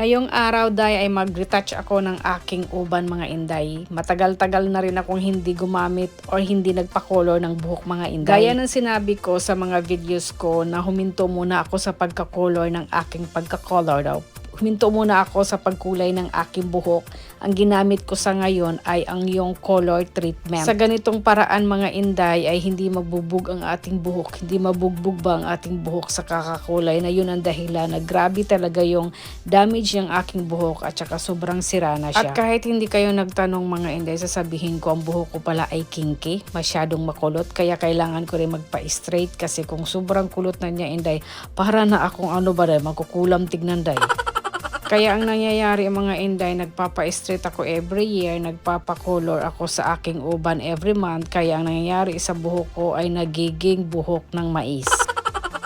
Ngayong araw day ay mag-retouch ako ng aking uban mga inday. Matagal-tagal na rin akong hindi gumamit or hindi nagpa-color ng buhok mga inday. Gaya ng sinabi ko sa mga videos ko na huminto muna ako sa pagka-color ng aking pagka-color daw. Huminto muna ako sa pagkulay ng aking buhok. Ang ginamit ko sa ngayon ay ang yung color treatment. Sa ganitong paraan mga inday ay hindi magbubog ang ating buhok. Hindi mabugbog ba ang ating buhok sa kakakulay na yun ang dahilan na grabe talaga yung damage ng aking buhok at saka sobrang sira na siya. At kahit hindi kayo nagtanong mga inday, sasabihin ko ang buhok ko pala ay kinky, masyadong makulot, kaya kailangan ko rin magpa-straight kasi kung sobrang kulot na niya inday, para na akong ano ba day, magkukulam tignan day. Kaya ang nangyayari mga inday, nagpapa-straight ako every year, nagpapa-color ako sa aking uban every month. Kaya ang nangyayari sa buhok ko ay nagiging buhok ng mais.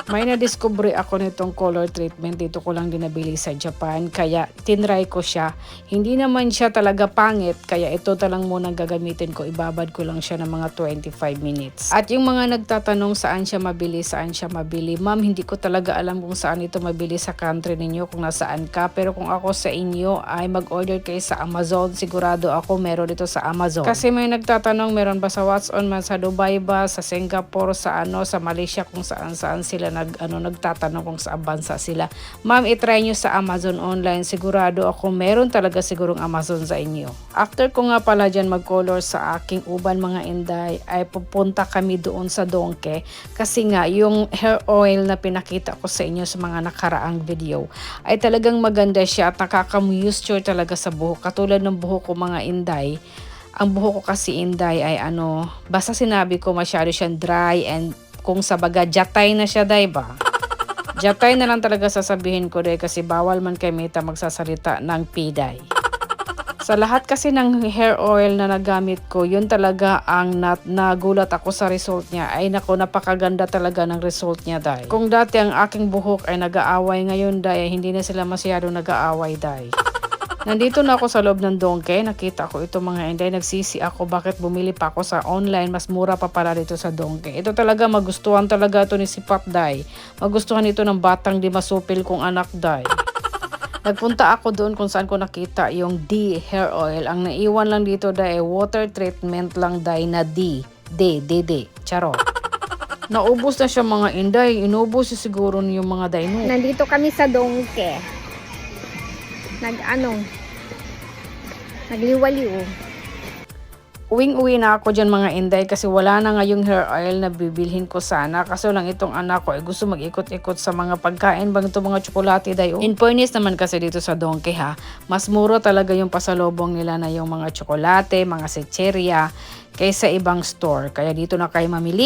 May na-discover ako nitong color treatment. Dito ko lang dinabili sa Japan. Kaya tinry ko siya. Hindi naman siya talaga pangit. Kaya ito talang muna gagamitin ko. Ibabad ko lang siya ng mga 25 minutes. At yung mga nagtatanong saan siya mabili, saan siya mabili. Ma'am, hindi ko talaga alam kung saan ito mabili sa country ninyo, kung nasaan ka. Pero kung ako sa inyo ay mag-order kayo sa Amazon, sigurado ako meron ito sa Amazon. Kasi may nagtatanong, meron ba sa What's On man sa Dubai ba, sa Singapore, sa ano, sa Malaysia, kung saan saan sila nag ano nagtatanong kung saan bansa sila. Ma'am, i-try nyo sa Amazon online. Sigurado ako meron talaga sigurong Amazon sa inyo. After ko nga pala dyan mag-color sa aking uban mga inday, ay pupunta kami doon sa Donke. Kasi nga, yung hair oil na pinakita ko sa inyo sa mga nakaraang video, ay talagang maganda siya at nakaka-moisture talaga sa buhok. Katulad ng buhok ko mga inday, ang buhok ko kasi inday ay ano, basta sinabi ko masyado siyang dry and kung sa baga jatay na siya day ba? Jatay na lang talaga sasabihin ko day kasi bawal man kay Mita magsasalita ng piday. Sa lahat kasi ng hair oil na nagamit ko, yun talaga ang nat nagulat ako sa result niya. Ay nako, napakaganda talaga ng result niya, day. Kung dati ang aking buhok ay nag-aaway ngayon, day, hindi na sila masyado nag-aaway, day. Nandito na ako sa loob ng Donkey. Nakita ko ito mga inday. Nagsisi ako bakit bumili pa ako sa online. Mas mura pa pala dito sa Donkey. Ito talaga magustuhan talaga ito ni si Day. Magustuhan ito ng batang di masupil kong anak Day. Nagpunta ako doon kung saan ko nakita yung D hair oil. Ang naiwan lang dito dahil water treatment lang dahil na D. D, D, D. Charo. Naubos na siya mga inday. Inubos siya siguro yung mga dino. Nandito kami sa Dongke. Nag ano? Nagliwaliw. Uwing-uwi na ako dyan mga inday kasi wala na nga yung hair oil na bibilhin ko sana. Kaso lang itong anak ko ay gusto mag-ikot-ikot sa mga pagkain bang itong mga tsokolate dayo. In fairness naman kasi dito sa Donkey ha, mas mura talaga yung pasalubong nila na yung mga tsokolate, mga secheria kaysa ibang store. Kaya dito na kayo mamili.